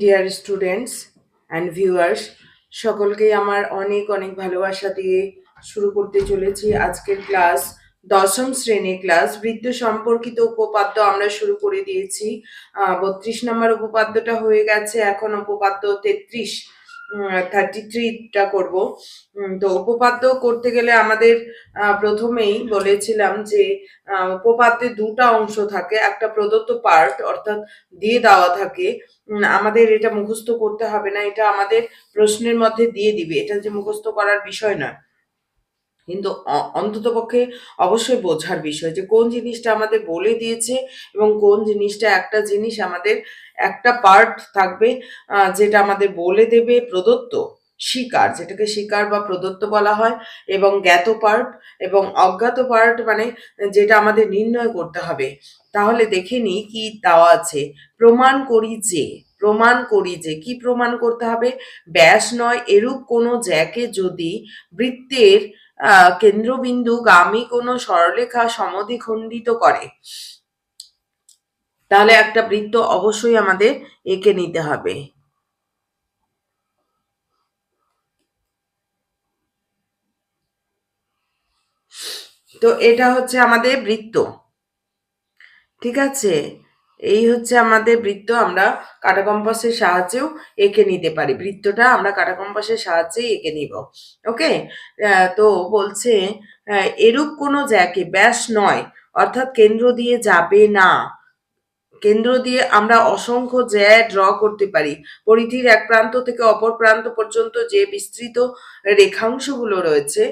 Dear students and viewers সকলকেই আমার অনেক অনেক ভালোবাসা দিয়ে শুরু করতে চলেছি আজকের ক্লাস, দশম শ্রেণির ক্লাস। বৃত্ত সম্পর্কিত উপপাদ্য আমরা শুরু করে দিয়েছি। বত্রিশ নম্বর উপপাদ্যটা হয়ে গেছে, এখন উপপাদ্য তেত্রিশ। থার্টি থ্রিটা করব। তো উপপাদ্য করতে গেলে আমাদের প্রথমেই বলেছিলাম যে উপপাদ্যে দুটা অংশ থাকে। একটা প্রদত্ত পার্ট অর্থাৎ দিয়ে দেওয়া থাকে। আমাদের এটা মুখস্থ করতে হবে না। এটা আমাদের প্রশ্নের মধ্যে দিয়ে দিবে। এটা যে মুখস্থ করার বিষয় নয়। কিন্তু অন্ততপক্ষে অবশ্যই বোঝার বিষয় যে কোন জিনিসটা আমাদের বলে দিয়েছে এবং কোন জিনিসটা একটা জিনিস আমাদের একটা পার্ট থাকবে যেটা আমাদের বলে দেবে প্রদত্ত শিকার, যেটাকে শিকার বা প্রদত্ত বলা হয়, এবং জ্ঞাত পার্ট এবং অজ্ঞাত পার্ট মানে যেটা আমাদের নির্ণয় করতে হবে। তাহলে দেখে নি কি দেওয়া আছে। প্রমাণ করি যে, প্রমাণ করি যে কি প্রমাণ করতে হবে? ব্যাস নয়, এরূপ কোনো জ্যাকে যদি বৃত্তের কেন্দ্রবিন্দু গামী কোনো সরলরেখা সমদ্বিখণ্ডিত করে। তাহলে একটা বৃত্ত অবশ্যই আমাদের এঁকে নিতে হবে। তো এটা হচ্ছে আমাদের বৃত্ত। ঠিক আছে? এই হচ্ছে আমাদের বৃত্ত, আমরা কাটা কম্পাসের সাহায্যেও এঁকে নিতে পারি। বৃত্তটা আমরা কাটা কম্পাসের সাহায্যেই এঁকে নিব, ওকে? তো বলছে এরূপ কোনো জ্যাকে ব্যাস নয়, অর্থাৎ কেন্দ্র দিয়ে যাবে না। কেন্দ্র দিয়ে আমরা অসংখ্য জ্যা ড্র করতে পারি। পরিধির এক প্রান্ত থেকে অপর প্রান্ত পর্যন্ত যে বিস্তৃত রেখাংশগুলো রয়েছে,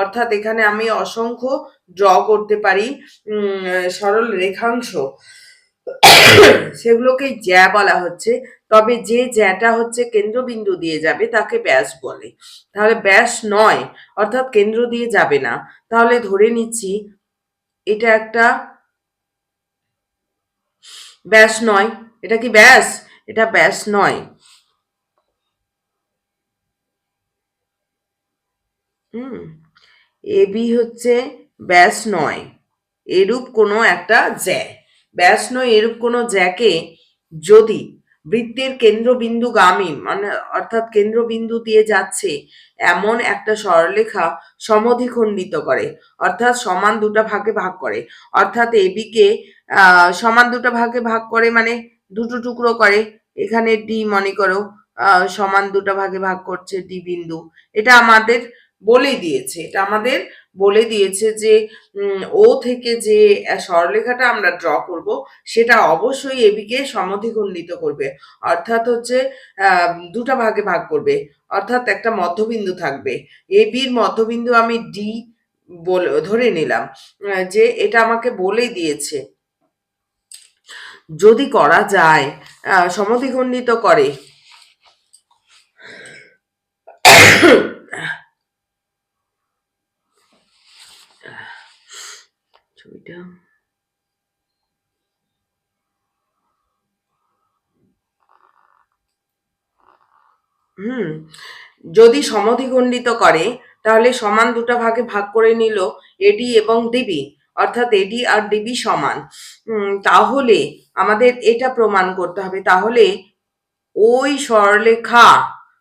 অর্থাৎ এখানে আমি অসংখ্য ড্র করতে পারি সরল রেখাংশ। সেগুলোকেই জ্যা বলা হচ্ছে। তবে যে জ্যাটা হচ্ছে কেন্দ্রবিন্দু দিয়ে যাবে, তাকে ব্যাস বলে। তাহলে ব্যাস নয়, অর্থাৎ কেন্দ্র দিয়ে যাবে না। তাহলে ধরে নিচ্ছি, এটা একটা ব্যাস নয়। এটা কি ব্যাস? এটা ব্যাস নয়। হুম এবি হচ্ছে ব্যাস নয়। এরূপ কোনো একটা জ্যা। ব্যাস এরূপ কোনো জ্যাকে যদি বৃত্তের কেন্দ্রবিন্দু গামী মানে অর্থাৎ কেন্দ্রবিন্দু দিয়ে যাচ্ছে, এমন একটা সরলরেখা সমদ্বিখণ্ডিত করে, অর্থাৎ সমান দুটা ভাগে ভাগ করে, অর্থাৎ এবিকে সমান দুটো ভাগে ভাগ করে মানে দুটো টুকরো করে, এখানে ডি মনে করো সমান দুটো ভাগে ভাগ করছে ডি বিন্দু, এটা আমাদের বলে দিয়েছে, এটা আমাদের বলে দিয়েছে যে ও থেকে যে সরলরেখাটা আমরা ড্র করব, সেটা অবশ্যই এবিকে সমদ্বিখণ্ডিত করবে। অর্থাৎ হচ্ছে দুটা ভাগে ভাগ করবে। অর্থাৎ একটা মধ্যবিন্দু থাকবে। এবির মধ্যবিন্দু আমি ডি বলে, ধরে নিলাম যে এটা আমাকে বলে দিয়েছে, যদি করা যায় সমদ্বিখণ্ডিত করে ছবিটা হুম, যদি সমদ্বিখণ্ডিত করে, তাহলে সমান দুটো ভাগে ভাগ করে নিল এডি এবং ডিবি, অর্থাৎ এডি আর ডিবি সমান। তাহলে আমাদের এটা প্রমাণ করতে হবে। তাহলে ওই সরলেখা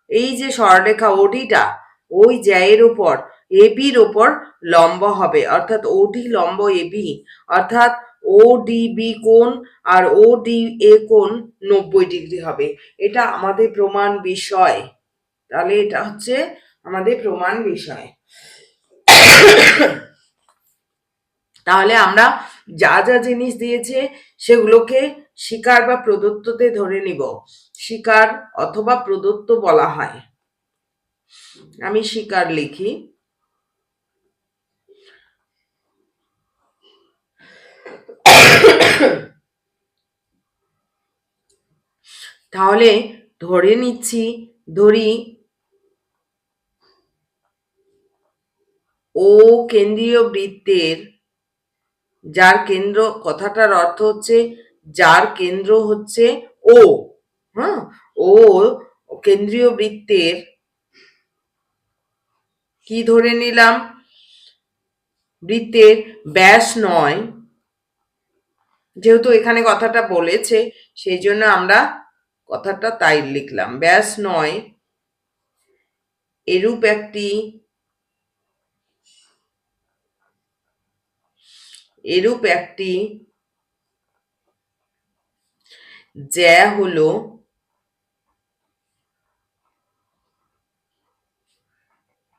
এই যে সরলেখা ওডিটা ওই জ্যায়ের উপর, এবির ওপর লম্ব হবে। অর্থাৎ ওডি লম্ব এবি। অর্থাৎ ও ডিবি কোণ আর ও ডি এ কোণ নব্বই ডিগ্রি হবে। এটা আমাদের প্রমাণ বিষয়। তাহলে এটা হচ্ছে আমাদের প্রমাণ বিষয়। তাহলে আমরা যা যা জিনিস দিয়েছে সেগুলোকে শিকার বা প্রদত্ততে ধরে নিব। শিকার অথবা প্রদত্ত বলা হয়। আমি শিকার লিখি। তাহলে ধরে নিচ্ছি, ধরি, ও কেন্দ্রীয় বৃত্তের, যার কেন্দ্র, কথাটার অর্থ হচ্ছে, যার কেন্দ্র হচ্ছে ও হ্যাঁ? ও কেন্দ্রীয় বৃত্তের কি ধরে নিলাম? বৃত্তের ব্যাস নয়। যেহেতু এখানে কথাটা বলেছে, সেই জন্য আমরা কথাটা তাই লিখলাম। ব্যাস নয় এরূপ একটি এরূপ একটি জ্যা হলো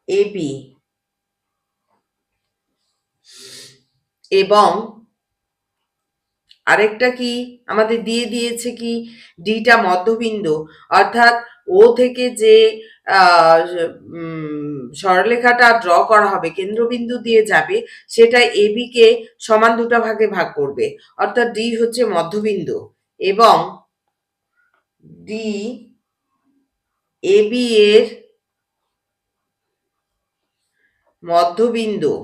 এবি এবং আরেকটা কি? আমাদের দিয়ে দিয়েছে কি? ডিটা মধ্যবিন্দু। অর্থাৎ ও থেকে যে সরলরেখাটা ড্র করা হবে, কেন্দ্রবিন্দু দিয়ে যাবে, সেটা এবি কে সমান দুটো ভাগে ভাগ করবে। অর্থাৎ ডি হচ্ছে মধ্যবিন্দু। এবং ডি এবি এর মধ্যবিন্দু।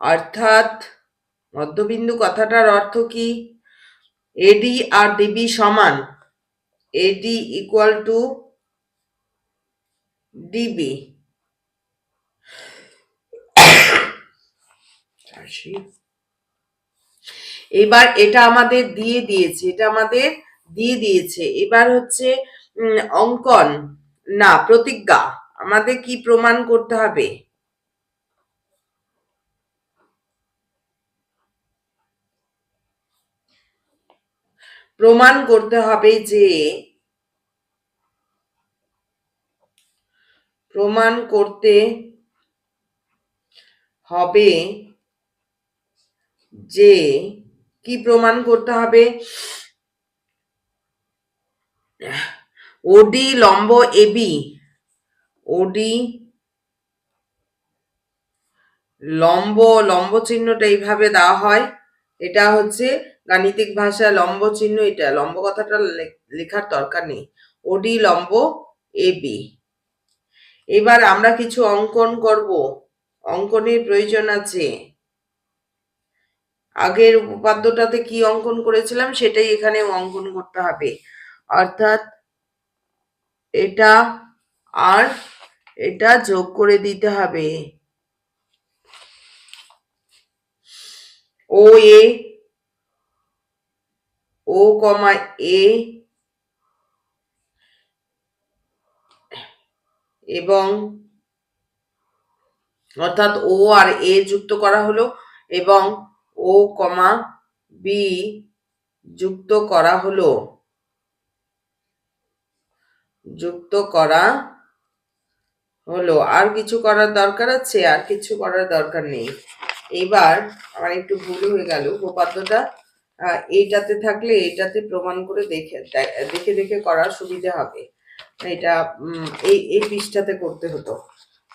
অর্থাৎ মধ্যবিন্দু কথাটার অর্থ কি? এডি আর ডিবি সমান এডি ইকুয়াল টু ডিবি এবার এটা আমাদের দিয়ে দিয়েছে, এটা আমাদের দিয়ে দিয়েছে। এবার হচ্ছে অঙ্কন। না, প্রতিজ্ঞা। আমাদের কি প্রমাণ করতে হবে? প্রমাণ করতে হবে যে, প্রমাণ করতে হবে যে, কি প্রমাণ করতে হবে? ওডি, লম্ব এবি ওডি, লম্ব লম্ব চিহ্নটা এইভাবে দেওয়া হয়। এটা হচ্ছে গাণিতিক ভাষায় লম্ব চিহ্ন, এটা লম্ব কথাটা লেখার দরকার নেই। ওডি, লম্ব এবি এবার আমরা কিছু অঙ্কন করব। অঙ্কনের প্রয়োজন আছে। আগের উপপাদ্যটাতে কি অঙ্কন করেছিলাম, সেটাই এখানে অঙ্কন করতে হবে। অর্থাৎ এটা আর এটা যোগ করে দিতে হবে। ও এ ও কমা এ এবং অর্থাৎ ও আর এ যুক্ত করা হলো, এবং ও কমা বি যুক্ত করা হলো। যুক্ত করা হলো। আর কিছু করার দরকার আছে? আর কিছু করার দরকার নেই। এবার আমার একটু ভুল হয়ে গেল। উপপাদ্যটা এইটাতে থাকলে এটাতে প্রমাণ করে দেখে দেখে দেখে করার সুবিধা হবে। এটা এই এই পৃষ্ঠাতে করতে হতো।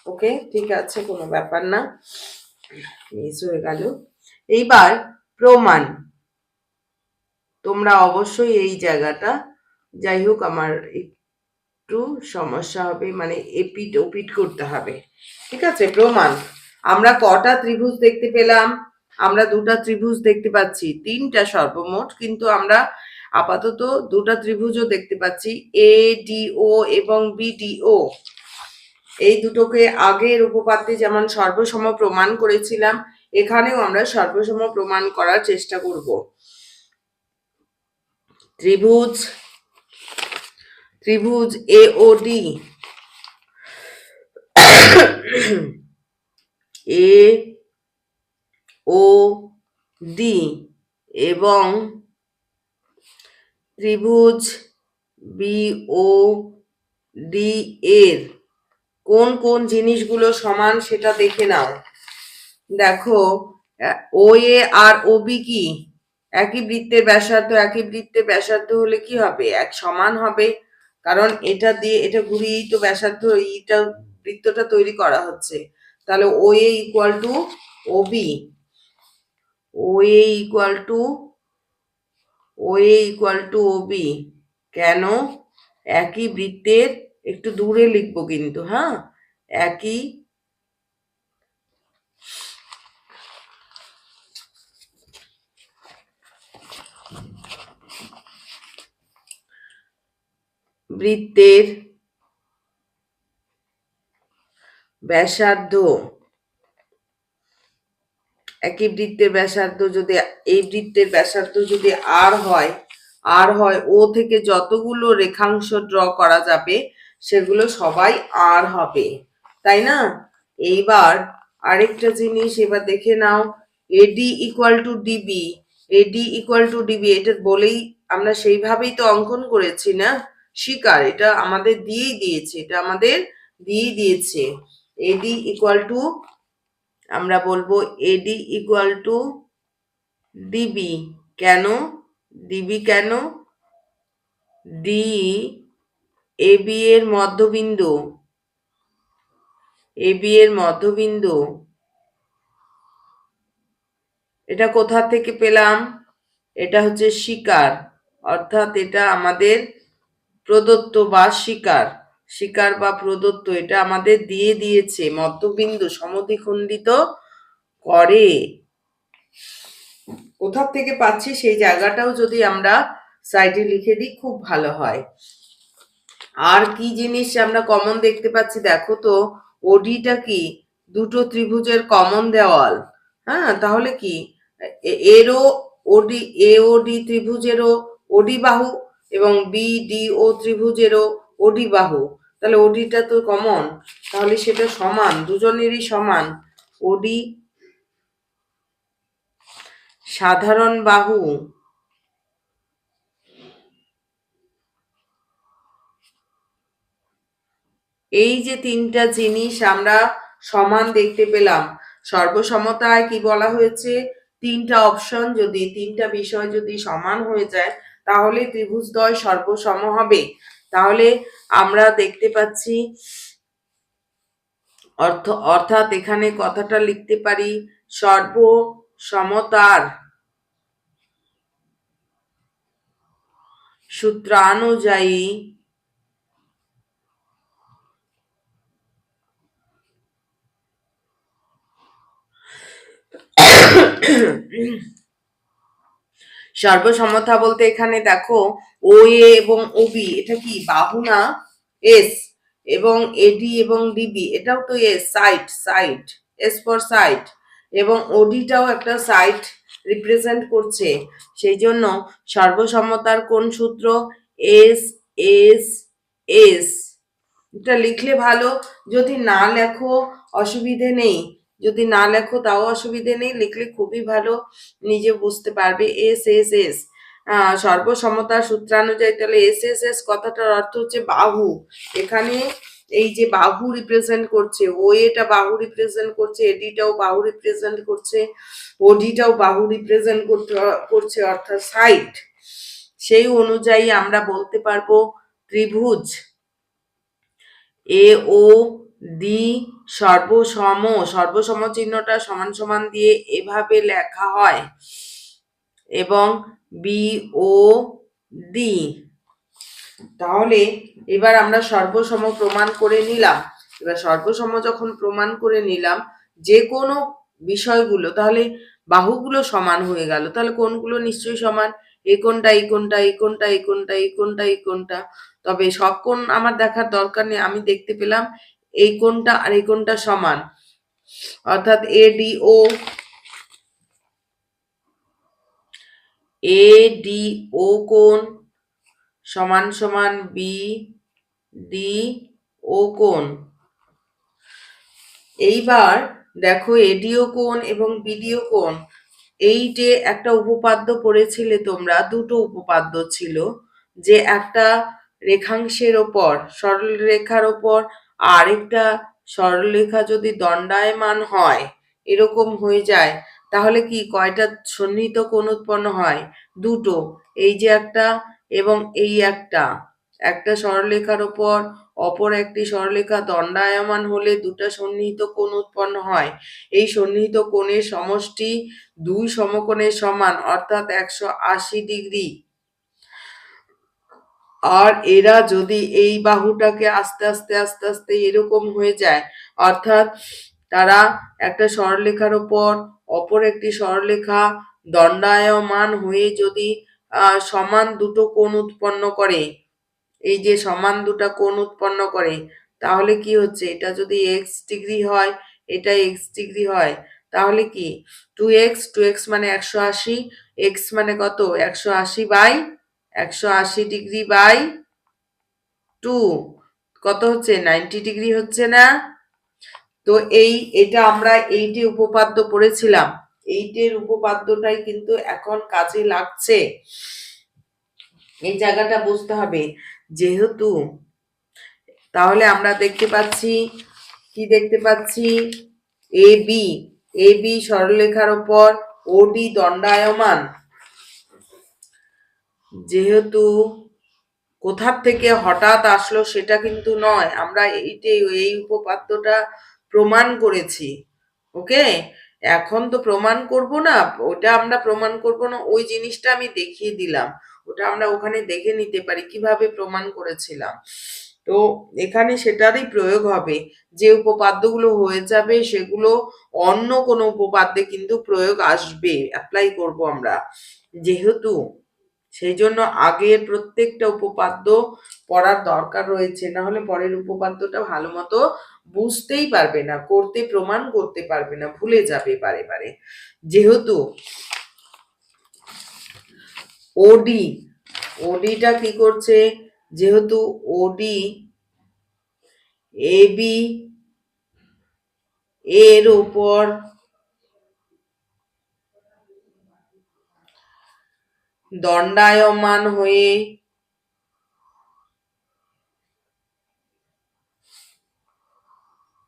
ওকে? ঠিক আছে, কোনো ব্যাপার না। মিস হয়ে গেল। এইবার প্রমাণ। তোমরা অবশ্যই এই জায়গাটা, যাই হোক, আমার একটু সমস্যা হবে মানে এপিট ওপিট করতে হবে। ঠিক আছে, প্রমাণ। আমরা কটা ত্রিভুজ দেখতে পেলাম? আমরা দুটা ত্রিভুজ দেখতে পাচ্ছি, তিনটা সর্বমোট, কিন্তু আমরা আপাতত দুটা ত্রিভুজও দেখতে পাচ্ছি এ ডিও এবং বিডিও এই দুটোকে আগের উপপাদ্যে যেমন সর্বসম প্রমাণ করেছিলাম, এখানেও আমরা সর্বসম প্রমাণ করার চেষ্টা করব। ত্রিভুজ ত্রিভুজ এ ও ডি এ ও ডি এবং ত্রিভুজ বি ও ডি এর কোন কোন জিনিসগুলো সমান সেটা দেখে নাও। দেখো ও এ আর ও বি কি? একই বৃত্তের ব্যাসার্ধ, একই বৃত্তের ব্যাসার্ধ হলে কি হবে? এক সমান হবে। কারণ এটা দিয়ে, এটা ঘুরিয়েই তো ব্যাসার্ধ, এইটা বৃত্তটা তৈরি করা হচ্ছে। তাহলে O A equal to O B O A equal to O A equal to O B কেন? একই বৃত্তের, একটু দূরে লিখব কিন্তু হ্যাঁ? একই বৃত্তের ব্যাসার্ধ। একই বৃত্তের ব্যাসার্ধ যদি, এই বৃত্তের ব্যাসার্ধ যদি আর হয় আর হয় ও থেকে যতগুলো রেখাংশ ড্র করা যাবে, সেগুলো সবাই আর হবে। তাই না? এইবার আরেকটা জিনিস এবার দেখে নাও। AD equal to DB AD equal to DB এটা বলেই আমরা সেইভাবেই তো অঙ্কন করেছি না? শিকার, এটা আমাদের দিয়েই দিয়েছে, এটা আমাদের দিয়েই দিয়েছে। এডি ইকুয়াল টু আমরা বলব এডি ইকুয়াল টু ডিবি কেন? ডিবি কেন? ডি এবি এর মধ্যবিন্দু এবি এর মধ্যবিন্দু। এটা কোথা থেকে পেলাম? এটা হচ্ছে শিকার, অর্থাৎ এটা আমাদের প্রদত্ত বা শিকার শিকার বা প্রদত্ত, এটা আমাদের দিয়ে দিয়েছে, মধ্যবিন্দু সমদ্বিখণ্ডিত করে। কোথা থেকে পাচ্ছি সেই জায়গাটাও যদি আমরা সাইডে লিখে দিই, খুব ভালো হয়। আর কি জিনিস আমরা কমন দেখতে পাচ্ছি, দেখো তো ওডিটা কি? দুটো ত্রিভুজের কমন দেওয়াল। হ্যাঁ তাহলে কি? এরও ওডি এ ও ডি ত্রিভুজেরও ওডি বাহু এবং বি ডি ও ত্রিভুজেরও ওডি বাহু। তাহলে ওডিটা তো কমন তাহলে সেটা সমান, দুজনেরই সমান। ওডি সাধারণ বাহু। এই যে তিনটা জিনিস আমরা সমান দেখতে পেলাম, সর্বসমতায় কি বলা হয়েছে? তিনটা অপশন যদি, তিনটা বিষয় যদি সমান হয়ে যায় তাহলে ত্রিভুজদ্বয় সর্বসম হবে। তাহলে আমরা দেখতে পাচ্ছি, অর্থ, অর্থাৎ এখানে কথাটা লিখতে পারি সর্ব সমতার সূত্রানুযায়ী সর্বসমতা বলতে এখানে দেখো ও এ এবং ওবি এটা কি? বাহু না এস এবং এডি এবং ডিবি এটাও তো S side side S for side এবং ওডিটাও একটা সাইট রিপ্রেজেন্ট করছে। সেই জন্য সর্বসমতার কোন সূত্র? এস এস এস এটা লিখলে ভালো, যদি না লেখো, অসুবিধে নেই। যদি না লেখো তাও অসুবিধে নেই, লিখলে খুবই ভালো, নিজে বুঝতে পারবে, এস এস এস। সর্বসমতার সূত্রানুযায়ী তাহলে এস এস এস কথাটার অর্থ হচ্ছে বাহু। এখানে এই যে বাহু রিপ্রেজেন্ট করছে, ও এটা বাহু রিপ্রেজেন্ট করছে, এডিটাও বাহু রিপ্রেজেন্ট করছে, ওডিটাও বাহু রিপ্রেজেন্ট করছে, অর্থাৎ সাইড সেই অনুযায়ী আমরা বলতে পারব ত্রিভুজ। এ, ও ডি সর্বসম সর্বসম চিহ্নটা সমান সমান দিয়ে এভাবে লেখা হয়। এবং বি, ও ডি তাহলে এবার আমরা সর্বসম প্রমাণ করে নিলাম। এবার সর্বসম যখন প্রমাণ করে নিলাম যে কোনো বিষয়গুলো, তাহলে বাহুগুলো সমান হয়ে গেল। তাহলে কোনগুলো নিশ্চয়ই সমান? এই কোনটা এই কোনটা এই কোনটা এই কোনটা এই কোনটা এই কোনটা? তবে সব কোন আমার দেখার দরকার নেই। আমি দেখতে পেলাম এই কোণটা আর এই কোণটা সমান। অর্থাৎ A D O A D ও কোণ সমান সমান বি ডি ও কোণ। এইবার দেখো এডিও কোণ এবং বিডিও কোণ, এই যে একটা উপপাদ্য পড়েছিলে তোমরা, দুটো উপপাদ্য ছিল, যে একটা রেখাংশের ওপর, সরলরেখার ওপর আরেকটা সরলরেখা যদি দণ্ডায়মান হয়, এরকম হয়ে যায়, তাহলে কি কয়টা সন্নিহিত কোণ উৎপন্ন হয়? দুটো। এই যে একটা এবং এই একটা। একটা সরলরেখার ওপর, অপর একটি সরলরেখা দণ্ডায়মান হলে দুটা সন্নিহিত কোণ উৎপন্ন হয়। এই সন্নিহিত কোণের সমষ্টি দুই সমকোণের সমান, অর্থাৎ একশো আশি ডিগ্রি। আর এরা যদি এই বাহুটাকে আস্তে আস্তে আস্তে আস্তে এরকম হয়ে যায়, অর্থাৎ তারা একটা সরলরেখার ওপর, অপর একটি সরলরেখা দণ্ডায়মান হয়ে যদি সমান দুটো কোণ উৎপন্ন করে, এই যে সমান দুটা কোণ উৎপন্ন করে, তাহলে কি হচ্ছে? এটা যদি এক্স ডিগ্রি হয়, এটা এক্স ডিগ্রি হয়, তাহলে কি? টু এক্স টু এক্স মানে একশো আশি এক্স মানে কত? একশো আশি বাই একশো আশি ডিগ্রি বাই টু। কত হচ্ছে? নাইনটি ডিগ্রি হচ্ছে না? তো এই, এটা আমরা এইটে উপপাদ্য পড়েছিলাম। এইটের উপপাদ্যটাই কিন্তু এখন কাজে লাগছে। এই জায়গাটা বুঝতে হবে। যেহেতু, তাহলে আমরা দেখতে পাচ্ছি, কি দেখতে পাচ্ছি? এ বি এ বি সরলরেখার ওপর ওডি দণ্ডায়মান। যেহেতু কোথার থেকে হঠাৎ আসলো সেটা কিন্তু নয়। আমরা এইটাই এই উপপাদ্যটা প্রমাণ করেছি, ওকে? এখন তো প্রমাণ করব না, ওটা আমরা প্রমাণ করব না, ওই জিনিসটা আমি দেখিয়ে দিলাম, ওটা আমরা ওখানে দেখে নিতে পারি, কীভাবে প্রমাণ করেছিলাম। তো এখানে সেটারই প্রয়োগ হবে, যে উপপাদ্যগুলো হয়ে যাবে সেগুলো অন্য কোনো উপপাদ্যে কিন্তু প্রয়োগ আসবে অ্যাপ্লাই করব আমরা। যেহেতু সেই জন্য আগের প্রত্যেকটা উপপাদ্য পড়ার দরকার রয়েছে। না হলে পরের উপপাদ্যটা ভালো মতো বুঝতেই পারবে না, করতে প্রমাণ করতে পারবে না, ভুলে যাবে বারে বারে। যেহেতু ওডি ওডিটা কি করছে? যেহেতু ওডি এবি এর উপর দণ্ডায়মান হয়ে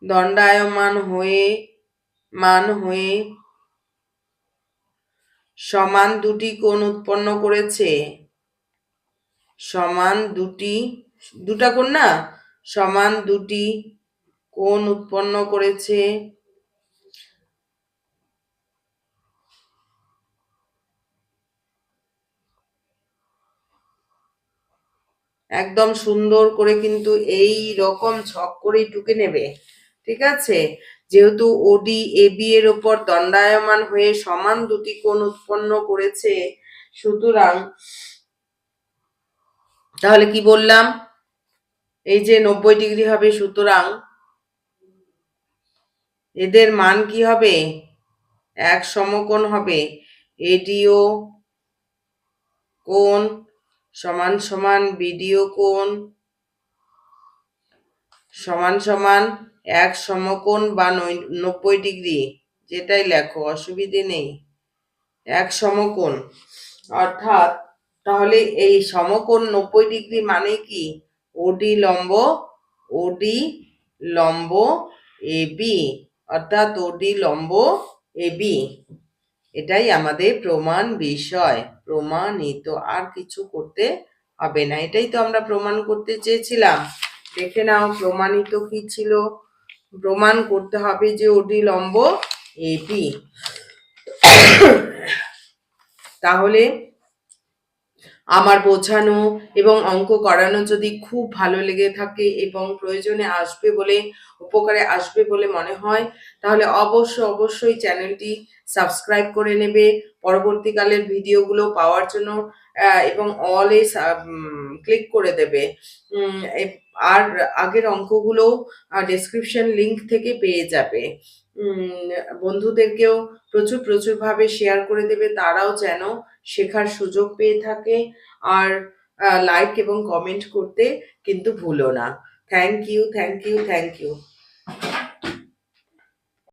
দণ্ডায়মান হয়ে মান হয়ে সমান দুটি কোণ উৎপন্ন করেছে। সমান দুটি, দুটা কোণ না? সমান দুটি কোণ উৎপন্ন করেছে। একদম সুন্দর করে কিন্তু এই রকম ছক করেই টুকে নেবে। ঠিক আছে? যেহেতু ওডি এবি এর ওপর দণ্ডায়মান হয়ে সমান দুটি কোণ উৎপন্ন করেছে, সুতরাং তাহলে কি বললাম? এই যে নব্বই ডিগ্রি হবে, সুতরাং এদের মান কি হবে? এক সমকোণ হবে। এডিও কোণ সমান সমান বিডিও কোণ, সমান সমান এক সমকোণ বা নব্বই ডিগ্রি, যেটাই লেখো, অসুবিধে নেই। এক সমকোণ। অর্থাৎ, তাহলে এই সমকোণ নব্বই ডিগ্রি মানে কি? ওডি লম্ব ওডি লম্ব এবি অর্থাৎ ওডি লম্ব এবি এটাই আমাদের প্রমাণ বিষয়। প্রমাণিত, আর কিছু করতে হবে না। এটাই তো আমরা প্রমাণ করতে চেয়েছিলাম। দেখে নাও, প্রমাণিত কি ছিল? প্রমাণ করতে হবে যে ওটি লম্ব এপি তাহলে আমার বোঝানো এবং অঙ্ক করানো যদি খুব ভালো লেগে থাকে এবং প্রয়োজনে আসবে বলে, উপকারে আসবে বলে মনে হয়, তাহলে অবশ্য অবশ্যই চ্যানেলটি সাবস্ক্রাইব করে নেবে। পরবর্তীকালের ভিডিওগুলো পাওয়ার জন্য এবং অলে ক্লিক করে দেবে। আর আগের অঙ্কগুলো ডেসক্রিপশন লিংক থেকে পেয়ে যাবে। বন্ধুদেরকেও প্রচুর প্রচুরভাবে শেয়ার করে দেবে, তারাও যেন শেখার সুযোগ পেয়ে থাকে আর লাইক এবং কমেন্ট করতে কিন্তু ভুলো না। Thank you thank you thank you